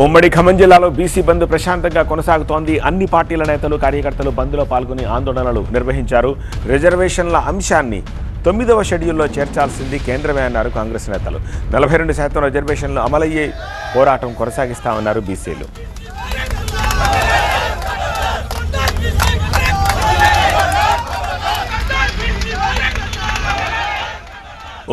ఉమ్మడి ఖమ్మం జిల్లాలో బీసీ బంద్ ప్రశాంతంగా కొనసాగుతోంది. అన్ని పార్టీల నేతలు కార్యకర్తలు బంద్లో పాల్గొని ఆందోళనలు నిర్వహించారు. రిజర్వేషన్ల అంశాన్ని తొమ్మిదవ షెడ్యూల్లో చేర్చాల్సింది కేంద్రమే అన్నారు కాంగ్రెస్ నేతలు. నలభై రెండు శాతం రిజర్వేషన్లు అమలయ్యే పోరాటం కొనసాగిస్తామన్నారు బీసీలు.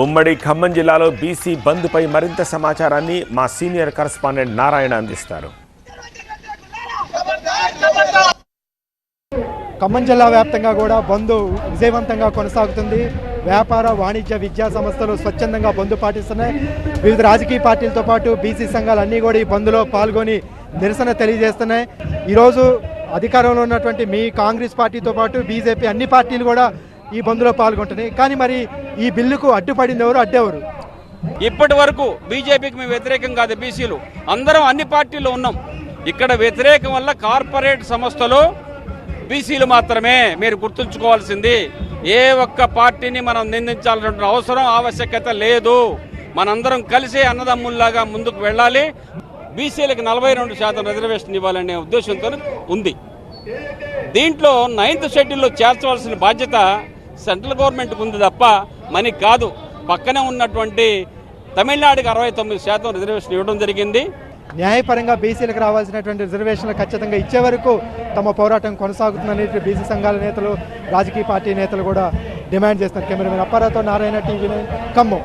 ఉమ్మడి ఖమ్మం జిల్లాలో బీసీ బంద్పై మరింత సమాచారాన్ని మా సీనియర్ కరస్పాండెంట్ నారాయణ అందిస్తారు. ఖమ్మం జిల్లా వ్యాప్తంగా కూడా బంద్ విజయవంతంగా కొనసాగుతుంది. వ్యాపార వాణిజ్య విద్యా సంస్థలు స్వచ్ఛందంగా బంద్ పాటిస్తున్నాయి. వివిధ రాజకీయ పార్టీలతో పాటు బీసీ సంఘాలు అన్నీ కూడా ఈ బంద్లో పాల్గొని నిరసన తెలియజేస్తున్నాయి. ఈరోజు అధికారంలో ఉన్నటువంటి మీ కాంగ్రెస్ పార్టీతో పాటు బీజేపీ అన్ని పార్టీలు కూడా ఈ బంద్లో పాల్గొంటున్నాయి. కానీ మరి ఈ బిల్లుకు అడ్డుపడింది ఎవరు అడ్డెవరు? ఇప్పటి వరకు బీజేపీకి మేము వ్యతిరేకం కాదు బీసీలు. అందరం అన్ని పార్టీల్లో ఉన్నాం. ఇక్కడ వ్యతిరేకం వల్ల కార్పొరేట్ సంస్థలు బీసీలు మాత్రమే. మీరు గుర్తుంచుకోవాల్సింది ఏ ఒక్క పార్టీని మనం నిందించాల్సిన అవసరం ఆవశ్యకత లేదు. మనందరం కలిసి అన్నదమ్ముల్లాగా ముందుకు వెళ్ళాలి. బీసీలకు నలభై రెండు శాతం రిజర్వేషన్ ఇవ్వాలనే ఉద్దేశంతో ఉంది. దీంట్లో నైన్త్ షెడ్యూల్లో చేర్చవలసిన బాధ్యత సెంట్రల్ గవర్నమెంట్కి ఉంది తప్ప మనకి కాదు. పక్కనే ఉన్నటువంటి తమిళనాడుకి అరవై తొమ్మిది శాతం రిజర్వేషన్ ఇవ్వడం జరిగింది. న్యాయపరంగా బీసీలకు రావాల్సినటువంటి రిజర్వేషన్లు ఖచ్చితంగా ఇచ్చే వరకు తమ పోరాటం కొనసాగుతుందని బీసీ సంఘాల నేతలు రాజకీయ పార్టీ నేతలు కూడా డిమాండ్ చేస్తున్నారు. కెమెరామెన్ అప్పారాతో నారాయణ టీవీ ఖమ్మం.